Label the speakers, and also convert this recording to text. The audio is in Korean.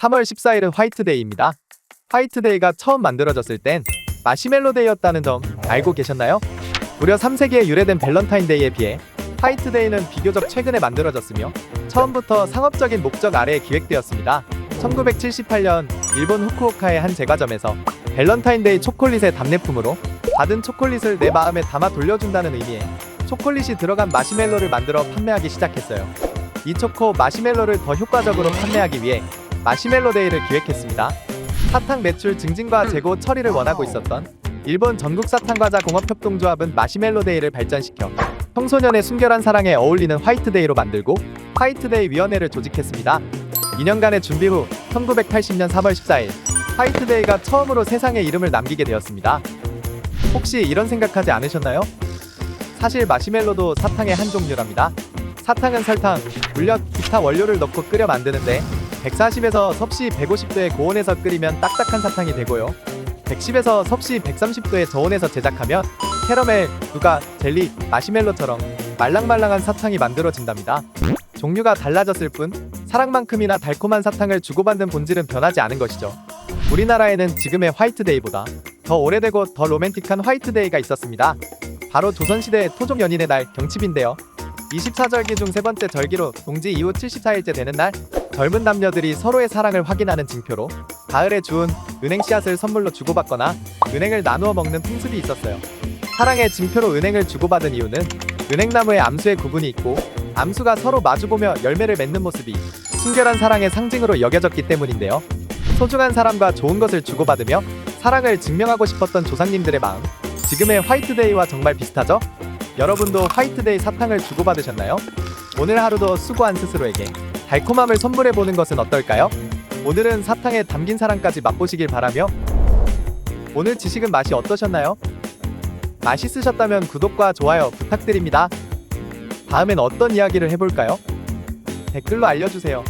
Speaker 1: 3월 14일은 화이트데이입니다. 화이트데이가 처음 만들어졌을 땐 마시멜로데이였다는 점 알고 계셨나요? 무려 3세기에 유래된 밸런타인데이에 비해 화이트데이는 비교적 최근에 만들어졌으며 처음부터 상업적인 목적 아래에 기획되었습니다. 1978년 일본 후쿠오카의 한 제과점에서 밸런타인데이 초콜릿의 답례품으로 받은 초콜릿을 내 마음에 담아 돌려준다는 의미에 초콜릿이 들어간 마시멜로를 만들어 판매하기 시작했어요. 이 초코 마시멜로를 더 효과적으로 판매하기 위해 마시멜로 데이를 기획했습니다. 사탕 매출 증진과 재고 처리를 원하고 있었던 일본 전국 사탕 과자 공업 협동조합은 마시멜로 데이를 발전시켜 청소년의 순결한 사랑에 어울리는 화이트데이로 만들고 화이트데이 위원회를 조직했습니다. 2년간의 준비 후 1980년 3월 14일 화이트데이가 처음으로 세상에 이름을 남기게 되었습니다. 혹시 이런 생각하지 않으셨나요? 사실 마시멜로도 사탕의 한 종류랍니다. 사탕은 설탕, 물엿, 기타 원료를 넣고 끓여 만드는데 140에서 섭씨 150도의 고온에서 끓이면 딱딱한 사탕이 되고요. 110에서 섭씨 130도의 저온에서 제작하면 캐러멜, 누가, 젤리, 마시멜로처럼 말랑말랑한 사탕이 만들어진답니다. 종류가 달라졌을 뿐 사랑만큼이나 달콤한 사탕을 주고받는 본질은 변하지 않은 것이죠. 우리나라에는 지금의 화이트데이보다 더 오래되고 더 로맨틱한 화이트데이가 있었습니다. 바로 조선시대 토종 연인의 날 경칩인데요. 24절기 중 세 번째 절기로 동지 이후 74일째 되는 날 젊은 남녀들이 서로의 사랑을 확인하는 징표로 가을에 주운 은행 씨앗을 선물로 주고받거나 은행을 나누어 먹는 풍습이 있었어요. 사랑의 징표로 은행을 주고받은 이유는 은행나무에 암수의 구분이 있고 암수가 서로 마주보며 열매를 맺는 모습이 순결한 사랑의 상징으로 여겨졌기 때문인데요. 소중한 사람과 좋은 것을 주고받으며 사랑을 증명하고 싶었던 조상님들의 마음 지금의 화이트데이와 정말 비슷하죠? 여러분도 화이트데이 사탕을 주고받으셨나요? 오늘 하루도 수고한 스스로에게 달콤함을 선물해 보는 것은 어떨까요? 오늘은 사탕에 담긴 사랑까지 맛보시길 바라며 오늘 지식은 맛이 어떠셨나요? 맛있으셨다면 구독과 좋아요 부탁드립니다. 다음엔 어떤 이야기를 해볼까요? 댓글로 알려주세요.